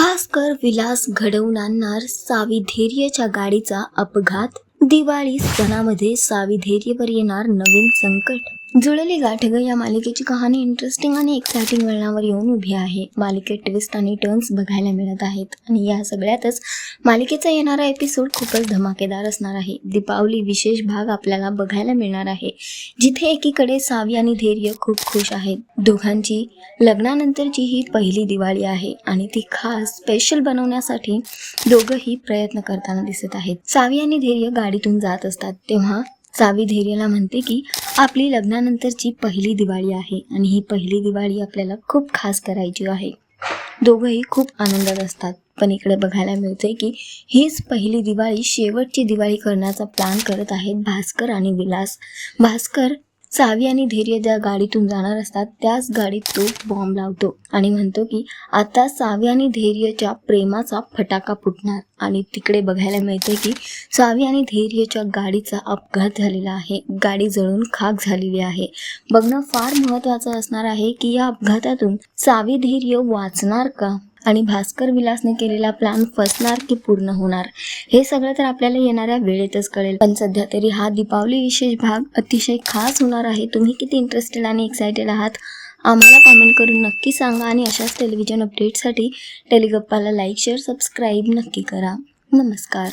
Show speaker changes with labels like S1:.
S1: भास्कर विलास घडवून आणणार साविधैर्यच्या गाडीचा अपघात. दिवाळी सणामध्ये साविधैर्यवर येणार नवीन संकट. जुळली गाठ ग या मालिकेची कहाणी इंटरेस्टिंग आणि एक्साइटिंग वळणावर येऊन उभी आहे. मालिकेत ट्विस्ट आणि टर्न्स बघायला मिळत आहेत. आणि या सगळ्यातच मालिकेचा येणारा एपिसोड खूपच धमाकेदार असणार आहे. दीपावली विशेष भाग आपल्याला बघायला मिळणार आहे. जिथे एकीकडे सावी आणि धैर्य खूप खुश आहेत. दोघांची लग्नानंतरची ही पहिली दिवाळी आहे आणि ती खास स्पेशल बनवण्यासाठी दोघंही प्रयत्न करताना दिसत आहेत. सावी आणि धैर्य गाडीतून जात असतात. तेव्हा सावी धैर्यला म्हणते की आपली लग्नानंतरची पहिली दिवाळी आहे आणि ही पहिली दिवाळी आपल्याला खूप खास करायची आहे. दोघंही खूप आनंदात असतात. पण इकडे बघायला मिळते की हीच पहिली दिवाळी शेवटची दिवाळी करण्याचा प्लॅन करत आहेत भास्कर आणि विलास. भास्कर सावी आणि धैर्य ज्या गाडीतून जाणार असतात त्याच गाडीत तो बॉम्ब लावतो आणि म्हणतो की आता सावी आणि धैर्यच्या प्रेमाचा फटाका फुटणार. आणि तिकडे बघायला मिळते की सावी आणि धैर्यच्या गाडीचा अपघात झालेला आहे. गाडी जळून खाक झालेली आहे. बघणं फार महत्त्वाचं असणार आहे की या अपघातातून सावी धैर्य वाचणार का? आणि भास्कर विलासने केलेला प्लॅन फसणार की पूर्ण होणार? हे सगळं तर आपल्याला येणाऱ्या वेळेतच कळेल. पण सध्या तरी हा दीपावली विशेष भाग अतिशय खास होणार आहे. तुम्ही किती इंटरेस्टेड आणि एक्सायटेड आहात? आम्हाला कमेंट करून नक्की सांगा आणि अशाच टेलिव्हिजन अपडेटसाठी टेलिगप्पाला लाईक शेअर सबस्क्राईब नक्की करा. नमस्कार.